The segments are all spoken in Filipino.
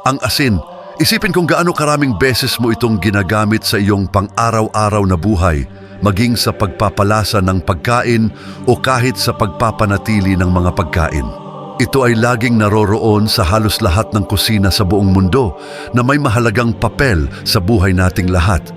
Ang asin, isipin kung gaano karaming beses mo itong ginagamit sa iyong pang-araw-araw na buhay, maging sa pagpapalasa ng pagkain o kahit sa pagpapanatili ng mga pagkain. Ito ay laging naroroon sa halos lahat ng kusina sa buong mundo na may mahalagang papel sa buhay nating lahat.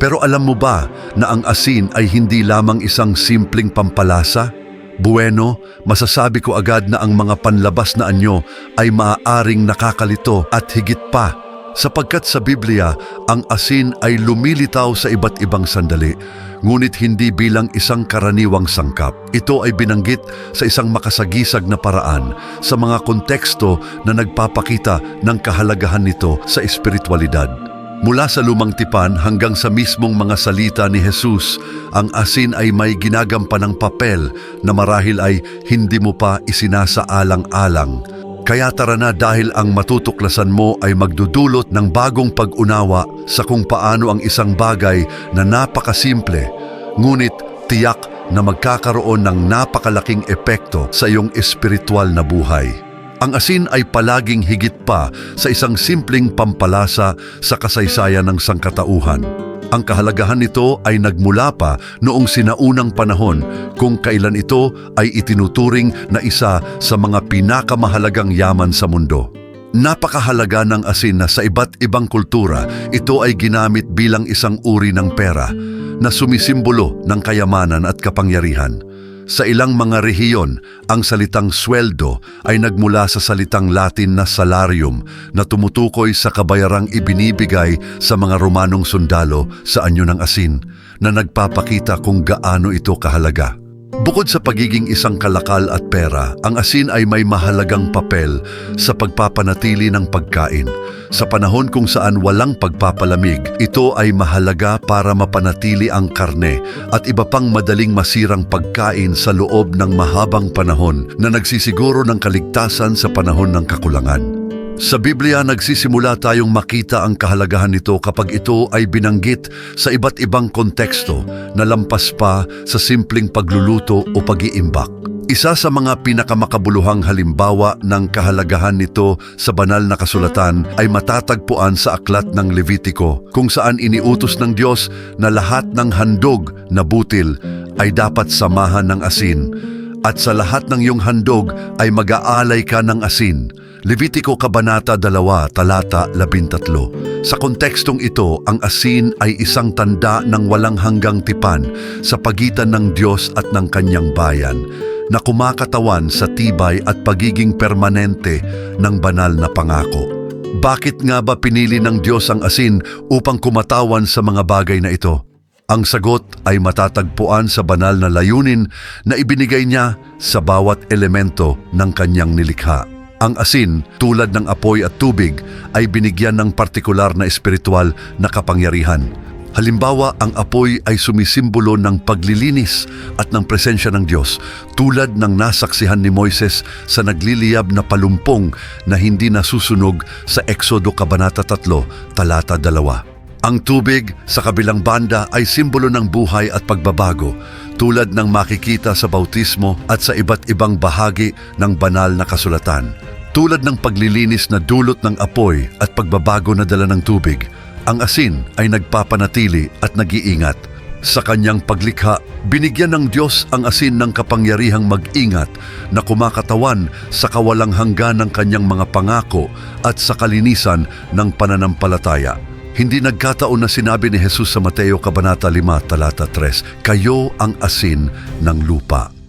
Pero alam mo ba na ang asin ay hindi lamang isang simpleng pampalasa? Bueno, masasabi ko agad na ang mga panlabas na anyo ay maaaring nakakalito at higit pa sapagkat sa Biblia ang asin ay lumilitaw sa iba't ibang sandali ngunit hindi bilang isang karaniwang sangkap. Ito ay binanggit sa isang makasagisag na paraan sa mga konteksto na nagpapakita ng kahalagahan nito sa espiritualidad. Mula sa lumang tipan hanggang sa mismong mga salita ni Jesus, ang asin ay may ginagampan ng papel na marahil ay hindi mo pa isinasaalang-alang. Kaya tara na dahil ang matutuklasan mo ay magdudulot ng bagong pag-unawa sa kung paano ang isang bagay na napakasimple, ngunit tiyak na magkakaroon ng napakalaking epekto sa iyong espiritual na buhay. Ang asin ay palaging higit pa sa isang simpleng pampalasa sa kasaysayan ng sangkatauhan. Ang kahalagahan nito ay nagmula pa noong sinaunang panahon kung kailan ito ay itinuturing na isa sa mga pinakamahalagang yaman sa mundo. Napakahalaga ng asin na sa iba't ibang kultura, ito ay ginamit bilang isang uri ng pera na sumisimbolo ng kayamanan at kapangyarihan. Sa ilang mga rehiyon, ang salitang sweldo ay nagmula sa salitang Latin na salarium na tumutukoy sa kabayarang ibinibigay sa mga Romanong sundalo sa anyo ng asin na nagpapakita kung gaano ito kahalaga. Bukod sa pagiging isang kalakal at pera, ang asin ay may mahalagang papel sa pagpapanatili ng pagkain. Sa panahon kung saan walang pagpapalamig, ito ay mahalaga para mapanatili ang karne at iba pang madaling masirang pagkain sa loob ng mahabang panahon na nagsisiguro ng kaligtasan sa panahon ng kakulangan. Sa Biblia, nagsisimula tayong makita ang kahalagahan nito kapag ito ay binanggit sa iba't ibang konteksto na lampas pa sa simpleng pagluluto o pag-iimbak. Isa sa mga pinakamakabuluhang halimbawa ng kahalagahan nito sa banal na kasulatan ay matatagpuan sa aklat ng Levitiko kung saan iniutos ng Diyos na lahat ng handog na butil ay dapat samahan ng asin at sa lahat ng iyong handog ay mag-aalay ka ng asin. Levitiko Kabanata 2, Talata 13. Sa kontekstong ito, ang asin ay isang tanda ng walang hanggang tipan sa pagitan ng Diyos at ng kanyang bayan na kumakatawan sa tibay at pagiging permanente ng banal na pangako. Bakit nga ba pinili ng Diyos ang asin upang kumatawan sa mga bagay na ito? Ang sagot ay matatagpuan sa banal na layunin na ibinigay niya sa bawat elemento ng kanyang nilikha. Ang asin, tulad ng apoy at tubig, ay binigyan ng partikular na espiritual na kapangyarihan. Halimbawa, ang apoy ay sumisimbolo ng paglilinis at ng presensya ng Diyos, tulad ng nasaksihan ni Moises sa nagliliyab na palumpong na hindi nasusunog sa Eksodo Kabanata 3, Talata 2. Ang tubig sa kabilang banda ay simbolo ng buhay at pagbabago, tulad ng makikita sa bautismo at sa iba't ibang bahagi ng banal na kasulatan. Tulad ng paglilinis na dulot ng apoy at pagbabago na dala ng tubig, ang asin ay nagpapanatili at nag-iingat. Sa kanyang paglikha, binigyan ng Diyos ang asin ng kapangyarihang mag-ingat na kumakatawan sa kawalang hanggan ng kanyang mga pangako at sa kalinisan ng pananampalataya. Hindi nagkataon na sinabi ni Jesus sa Mateo Kabanata 5, Talata 3, Kayo ang asin ng lupa.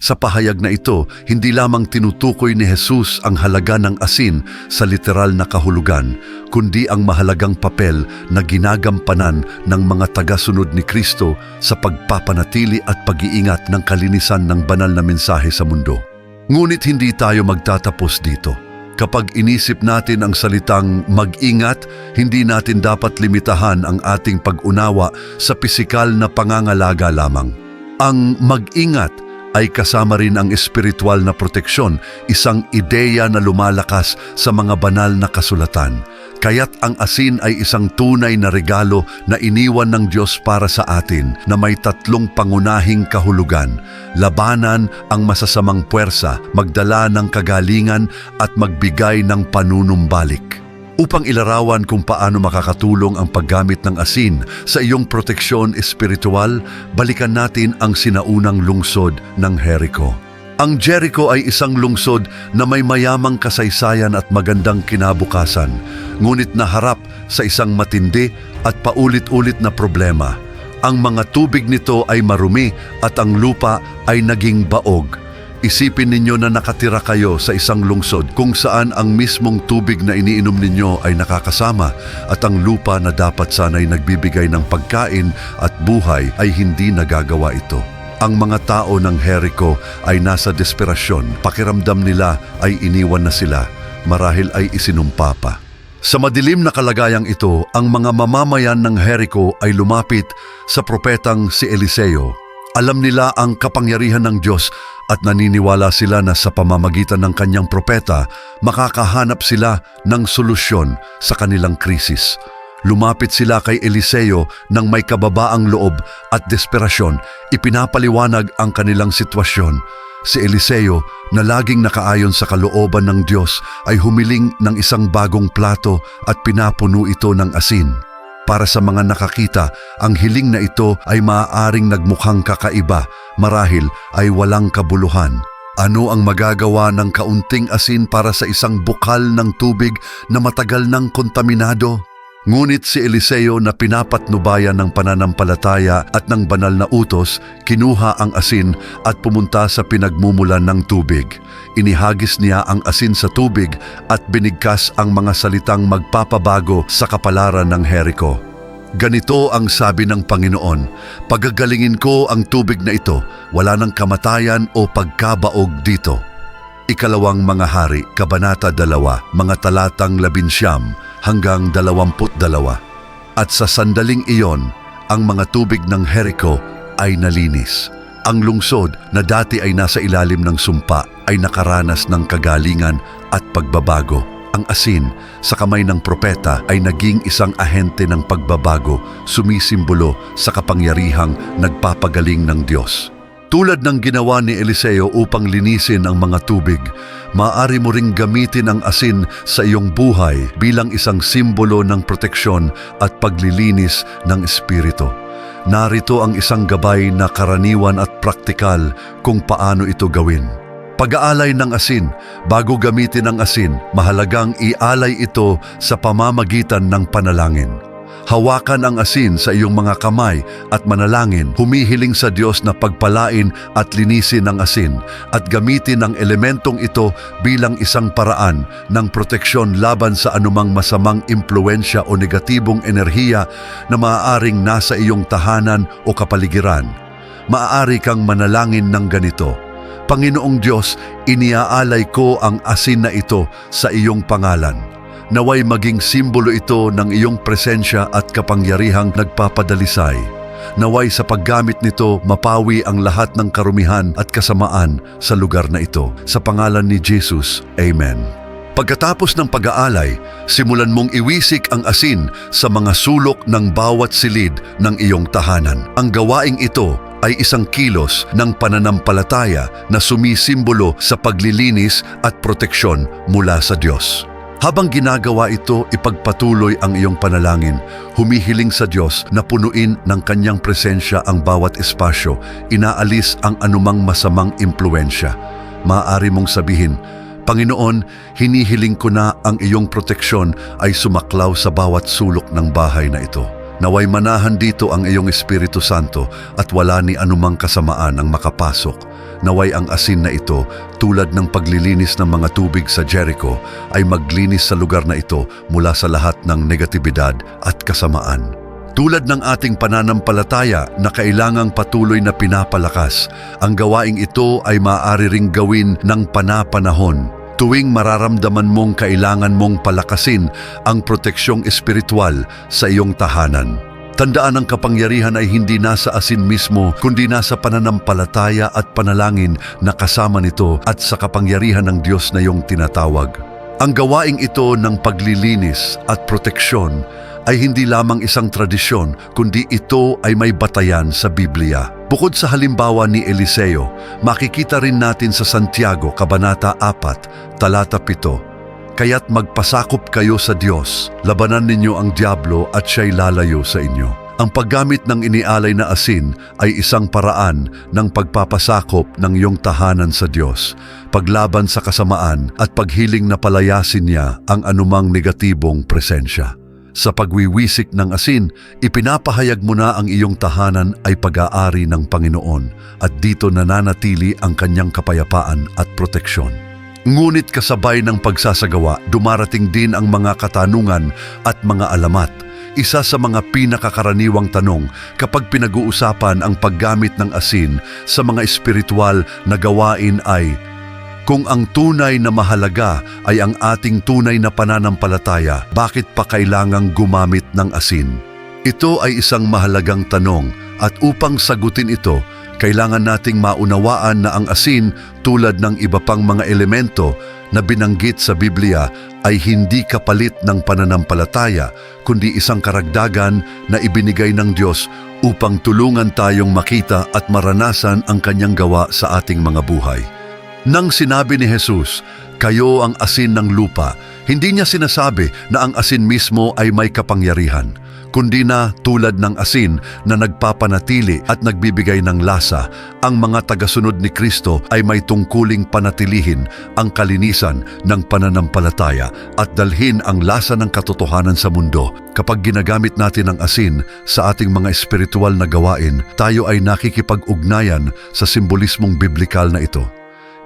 Sa pahayag na ito, hindi lamang tinutukoy ni Jesus ang halaga ng asin sa literal na kahulugan, kundi ang mahalagang papel na ginagampanan ng mga tagasunod ni Kristo sa pagpapanatili at pag-iingat ng kalinisan ng banal na mensahe sa mundo. Ngunit hindi tayo magtatapos dito. Kapag inisip natin ang salitang mag-ingat, hindi natin dapat limitahan ang ating pag-unawa sa pisikal na pangangalaga lamang. Ang mag-ingat ay kasama rin ang espiritual na proteksyon, isang ideya na lumalakas sa mga banal na kasulatan. Kaya't ang asin ay isang tunay na regalo na iniwan ng Diyos para sa atin na may tatlong pangunahing kahulugan. Labanan ang masasamang puwersa, magdala ng kagalingan at magbigay ng panunumbalik. Upang ilarawan kung paano makakatulong ang paggamit ng asin sa iyong proteksyon espiritual, balikan natin ang sinaunang lungsod ng Jericho. Ang Jericho ay isang lungsod na may mayamang kasaysayan at magandang kinabukasan, ngunit naharap sa isang matindi at paulit-ulit na problema. Ang mga tubig nito ay marumi at ang lupa ay naging baog. Isipin ninyo na nakatira kayo sa isang lungsod kung saan ang mismong tubig na iniinom ninyo ay nakakasama at ang lupa na dapat sana'y nagbibigay ng pagkain at buhay ay hindi nagagawa ito. Ang mga tao ng Jericho ay nasa desperasyon. Pakiramdam nila ay iniwan na sila. Marahil ay isinumpa pa. Sa madilim na kalagayang ito, ang mga mamamayan ng Jericho ay lumapit sa propetang si Eliseo. Alam nila ang kapangyarihan ng Diyos at naniniwala sila na sa pamamagitan ng kanyang propeta, makakahanap sila ng solusyon sa kanilang krisis. Lumapit sila kay Eliseo nang may kababaang loob at desperasyon, ipinapaliwanag ang kanilang sitwasyon. Si Eliseo, na laging nakaayon sa kalooban ng Diyos, ay humiling ng isang bagong plato at pinapuno ito ng asin. Para sa mga nakakita, ang hiling na ito ay maaaring nagmukhang kakaiba, marahil ay walang kabuluhan. Ano ang magagawa ng kaunting asin para sa isang bukal ng tubig na matagal ng kontaminado? Ngunit si Eliseo na pinapatnubayan ng pananampalataya at ng banal na utos, kinuha ang asin at pumunta sa pinagmumulan ng tubig. Inihagis niya ang asin sa tubig at binigkas ang mga salitang magpapabago sa kapalaran ng Jericho. Ganito ang sabi ng Panginoon, pagagalingin ko ang tubig na ito, wala ng kamatayan o pagkabaog dito. Ikalawang mga hari, Kabanata 2, mga talatang labinsyam hanggang dalawamput dalawa. At sa sandaling iyon, ang mga tubig ng Jericho ay nalinis. Ang lungsod na dati ay nasa ilalim ng sumpa ay nakaranas ng kagalingan at pagbabago. Ang asin sa kamay ng propeta ay naging isang ahente ng pagbabago, sumisimbolo sa kapangyarihang nagpapagaling ng Diyos. Tulad ng ginawa ni Eliseo upang linisin ang mga tubig, maaari mo ring gamitin ang asin sa iyong buhay bilang isang simbolo ng proteksyon at paglilinis ng espiritu. Narito ang isang gabay na karaniwan at praktikal kung paano ito gawin. Pag-aalay ng asin, bago gamitin ang asin, mahalagang ialay ito sa pamamagitan ng panalangin. Hawakan ang asin sa iyong mga kamay at manalangin, humihiling sa Diyos na pagpalain at linisin ang asin at gamitin ang elementong ito bilang isang paraan ng proteksyon laban sa anumang masamang impluensya o negatibong enerhiya na maaaring nasa iyong tahanan o kapaligiran. Maaari kang manalangin ng ganito, Panginoong Diyos, iniaalay ko ang asin na ito sa iyong pangalan. Naway maging simbolo ito ng iyong presensya at kapangyarihang nagpapadalisay. Naway sa paggamit nito mapawi ang lahat ng karumihan at kasamaan sa lugar na ito. Sa pangalan ni Jesus, Amen. Pagkatapos ng pag-aalay, simulan mong iwisik ang asin sa mga sulok ng bawat silid ng iyong tahanan. Ang gawaing ito ay isang kilos ng pananampalataya na sumisimbolo sa paglilinis at proteksyon mula sa Diyos. Habang ginagawa ito, ipagpatuloy ang iyong panalangin. Humihiling sa Diyos na punuin ng kanyang presensya ang bawat espasyo, inaalis ang anumang masamang impluensya. Maaari mong sabihin, Panginoon, hinihiling ko na ang iyong proteksyon ay sumaklaw sa bawat sulok ng bahay na ito. Naway manahan dito ang iyong Espiritu Santo at wala ni anumang kasamaan ang makapasok. Naway ang asin na ito, tulad ng paglilinis ng mga tubig sa Jericho, ay maglinis sa lugar na ito mula sa lahat ng negatibidad at kasamaan. Tulad ng ating pananampalataya na kailangang patuloy na pinapalakas, ang gawaing ito ay maaari ring gawin ng panapanahon tuwing mararamdaman mong kailangan mong palakasin ang proteksyong espiritual sa iyong tahanan. Tandaan ang kapangyarihan ay hindi nasa asin mismo kundi nasa pananampalataya at panalangin na kasama nito at sa kapangyarihan ng Diyos na iyong tinatawag. Ang gawaing ito ng paglilinis at proteksyon ay hindi lamang isang tradisyon kundi ito ay may batayan sa Biblia. Bukod sa halimbawa ni Eliseo, makikita rin natin sa Santiago, Kabanata 4, Talata 7, Kaya't magpasakop kayo sa Diyos. Labanan ninyo ang Diablo at siya'y lalayo sa inyo. Ang paggamit ng inialay na asin ay isang paraan ng pagpapasakop ng iyong tahanan sa Diyos, paglaban sa kasamaan at paghiling na palayasin niya ang anumang negatibong presensya. Sa pagwiwisik ng asin, ipinapahayag mo na ang iyong tahanan ay pag-aari ng Panginoon at dito nananatili ang kanyang kapayapaan at proteksyon. Ngunit kasabay ng pagsasagawa, dumarating din ang mga katanungan at mga alamat. Isa sa mga pinakakaraniwang tanong kapag pinag-uusapan ang paggamit ng asin sa mga espiritual na gawain ay, kung ang tunay na mahalaga ay ang ating tunay na pananampalataya, bakit pa kailangang gumamit ng asin? Ito ay isang mahalagang tanong at upang sagutin ito, kailangan nating maunawaan na ang asin tulad ng iba pang mga elemento na binanggit sa Biblia ay hindi kapalit ng pananampalataya kundi isang karagdagan na ibinigay ng Diyos upang tulungan tayong makita at maranasan ang kanyang gawa sa ating mga buhay. Nang sinabi ni Jesus, kayo ang asin ng lupa, hindi niya sinasabi na ang asin mismo ay may kapangyarihan, kundi na tulad ng asin na nagpapanatili at nagbibigay ng lasa, ang mga tagasunod ni Kristo ay may tungkuling panatilihin ang kalinisan ng pananampalataya at dalhin ang lasa ng katotohanan sa mundo. Kapag ginagamit natin ang asin sa ating mga espiritual na gawain, tayo ay nakikipag-ugnayan sa simbolismong biblikal na ito.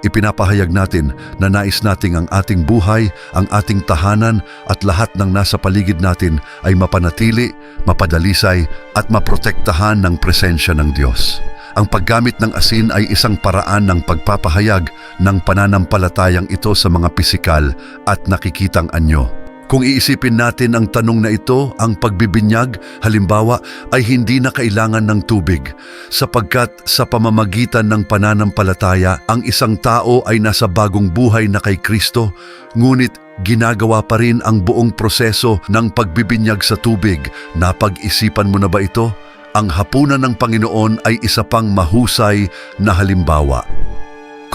Ipinapahayag natin na nais nating ang ating buhay, ang ating tahanan at lahat ng nasa paligid natin ay mapanatili, mapadalisay at maprotektahan ng presensya ng Diyos. Ang paggamit ng asin ay isang paraan ng pagpapahayag ng pananampalatayang ito sa mga pisikal at nakikitang anyo. Kung iisipin natin ang tanong na ito, ang pagbibinyag, halimbawa, ay hindi na kailangan ng tubig sapagkat sa pamamagitan ng pananampalataya, ang isang tao ay nasa bagong buhay na kay Kristo, ngunit ginagawa pa rin ang buong proseso ng pagbibinyag sa tubig. Napag-isipan mo na ba ito? Ang hapunan ng Panginoon ay isa pang mahusay na halimbawa.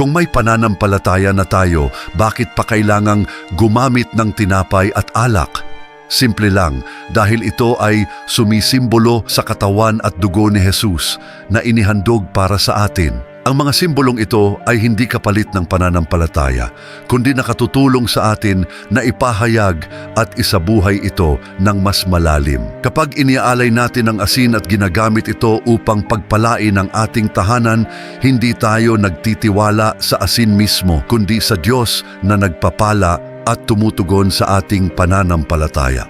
Kung may pananampalataya na tayo, bakit pa kailangang gumamit ng tinapay at alak? Simple lang, dahil ito ay sumisimbolo sa katawan at dugo ni Jesus na inihandog para sa atin. Ang mga simbolong ito ay hindi kapalit ng pananampalataya, kundi nakatutulong sa atin na ipahayag at isabuhay ito ng mas malalim. Kapag iniaalay natin ang asin at ginagamit ito upang pagpalain ang ating tahanan, hindi tayo nagtitiwala sa asin mismo, kundi sa Diyos na nagpapala at tumutugon sa ating pananampalataya.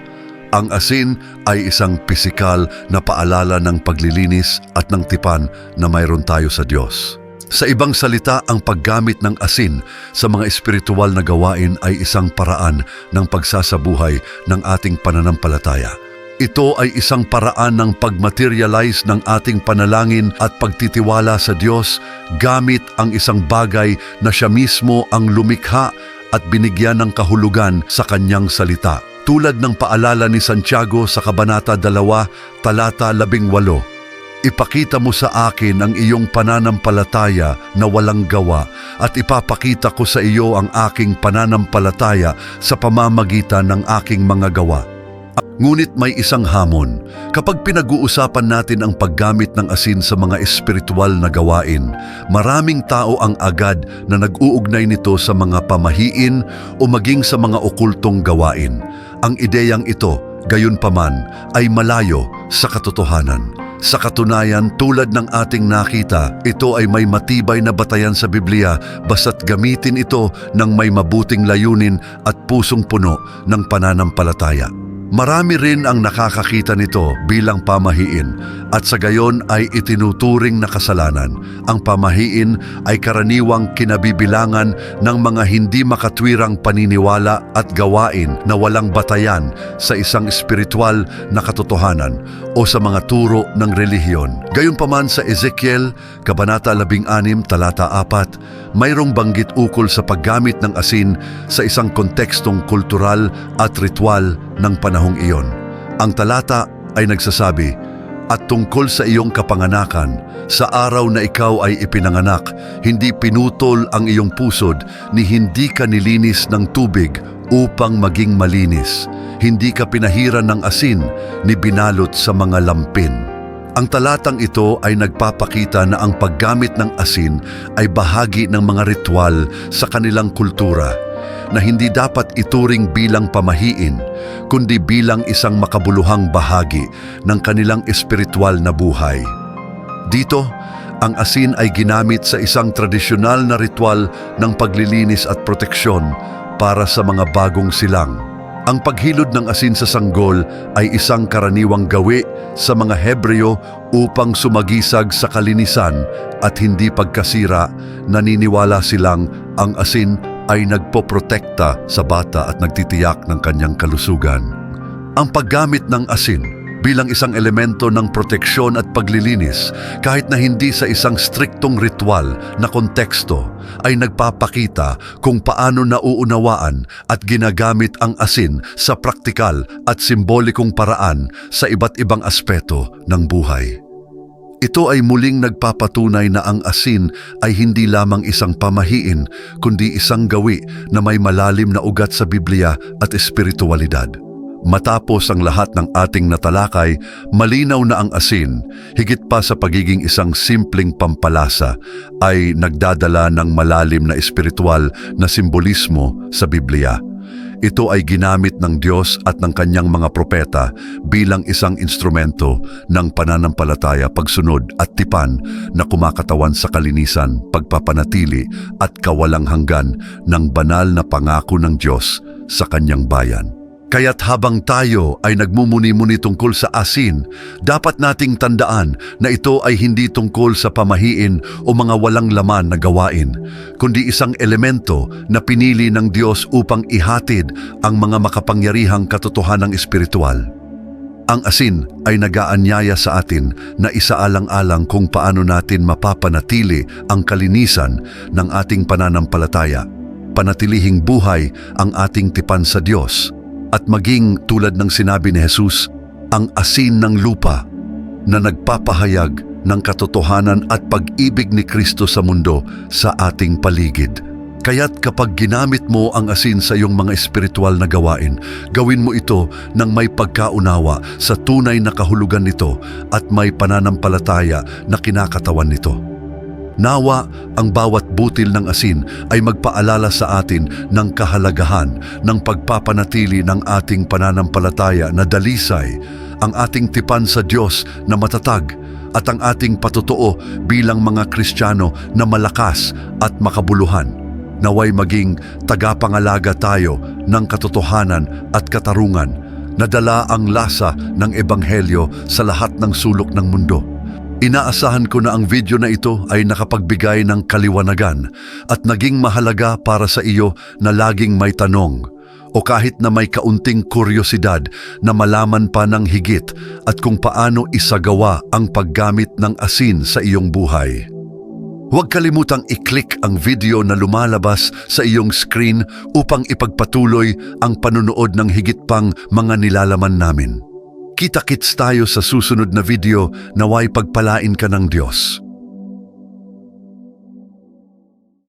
Ang asin ay isang pisikal na paalala ng paglilinis at ng tipan na mayroon tayo sa Diyos. Sa ibang salita, ang paggamit ng asin sa mga espiritual na gawain ay isang paraan ng pagsasabuhay ng ating pananampalataya. Ito ay isang paraan ng pagmaterialize ng ating panalangin at pagtitiwala sa Diyos gamit ang isang bagay na siya mismo ang lumikha at binigyan ng kahulugan sa kanyang salita. Tulad ng paalala ni Santiago sa Kabanata 2, Talata 18, Ipakita mo sa akin ang iyong pananampalataya na walang gawa at ipapakita ko sa iyo ang aking pananampalataya sa pamamagitan ng aking mga gawa. Ngunit may isang hamon. Kapag pinag-uusapan natin ang paggamit ng asin sa mga espiritual na gawain, maraming tao ang agad na nag-uugnay nito sa mga pamahiin o maging sa mga okultong gawain. Ang ideyang ito, gayon paman, ay malayo sa katotohanan. Sa katunayan, tulad ng ating nakita, ito ay may matibay na batayan sa Biblia basta't gamitin ito ng may mabuting layunin at pusong puno ng pananampalataya. Marami rin ang nakakakita nito bilang pamahiin at sa gayon ay itinuturing na kasalanan. Ang pamahiin ay karaniwang kinabibilangan ng mga hindi makatwirang paniniwala at gawain na walang batayan sa isang espiritual na katotohanan o sa mga turo ng relihiyon. Gayunpaman sa Ezekiel, Kabanata 16, Talata 4, mayroong banggit ukol sa paggamit ng asin sa isang kontekstong kultural at ritual ng panahong iyon. Ang talata ay nagsasabi, At tungkol sa iyong kapanganakan, sa araw na ikaw ay ipinanganak, hindi pinutol ang iyong pusod, ni hindi ka nilinis ng tubig upang maging malinis. Hindi ka pinahiran ng asin, ni binalot sa mga lampin. Ang talatang ito ay nagpapakita na ang paggamit ng asin ay bahagi ng mga ritual sa kanilang kultura na hindi dapat ituring bilang pamahiin, kundi bilang isang makabuluhang bahagi ng kanilang espiritual na buhay. Dito, ang asin ay ginamit sa isang tradisyonal na ritual ng paglilinis at proteksyon para sa mga bagong silang. Ang paghilod ng asin sa sanggol ay isang karaniwang gawi sa mga Hebreo upang sumagisag sa kalinisan at hindi pagkasira. Naniniwala silang ang asin ay nagpoprotekta sa bata at nagtitiyak ng kanyang kalusugan. Ang paggamit ng asin bilang isang elemento ng proteksyon at paglilinis kahit na hindi sa isang striktong ritual na konteksto ay nagpapakita kung paano nauunawaan at ginagamit ang asin sa praktikal at simbolikong paraan sa iba't ibang aspeto ng buhay. Ito ay muling nagpapatunay na ang asin ay hindi lamang isang pamahiin kundi isang gawi na may malalim na ugat sa Biblia at espiritualidad. Matapos ang lahat ng ating natalakay, malinaw na ang asin, higit pa sa pagiging isang simpleng pampalasa, ay nagdadala ng malalim na espiritual na simbolismo sa Biblia. Ito ay ginamit ng Diyos at ng kanyang mga propeta bilang isang instrumento ng pananampalataya, pagsunod at tipan na kumakatawan sa kalinisan, pagpapanatili at kawalang hanggan ng banal na pangako ng Diyos sa kanyang bayan. Kaya't habang tayo ay nagmumuni-muni tungkol sa asin, dapat nating tandaan na ito ay hindi tungkol sa pamahiin o mga walang laman na gawain, kundi isang elemento na pinili ng Diyos upang ihatid ang mga makapangyarihang katotohanang espiritual. Ang asin ay nagaanyaya sa atin na isaalang-alang kung paano natin mapapanatili ang kalinisan ng ating pananampalataya, panatilihing buhay ang ating tipan sa Diyos, at maging tulad ng sinabi ni Jesus, ang asin ng lupa na nagpapahayag ng katotohanan at pag-ibig ni Kristo sa mundo sa ating paligid. Kaya't kapag ginamit mo ang asin sa iyong mga espiritual na gawain, gawin mo ito ng may pagkaunawa sa tunay na kahulugan nito at may pananampalataya na kinakatawan nito. Nawa ang bawat butil ng asin ay magpaalala sa atin ng kahalagahan ng pagpapanatili ng ating pananampalataya na dalisay, ang ating tipan sa Diyos na matatag at ang ating patotoo bilang mga Kristiyano na malakas at makabuluhan. Naway maging tagapangalaga tayo ng katotohanan at katarungan na dala ang lasa ng Ebanghelyo sa lahat ng sulok ng mundo. Inaasahan ko na ang video na ito ay nakapagbigay ng kaliwanagan at naging mahalaga para sa iyo na laging may tanong o kahit na may kaunting kuryosidad na malaman pa ng higit at kung paano isagawa ang paggamit ng asin sa iyong buhay. Huwag kalimutang i-click ang video na lumalabas sa iyong screen upang ipagpatuloy ang panunood ng higit pang mga nilalaman namin. Kita-kits tayo sa susunod na video naway pagpalain ka ng Diyos.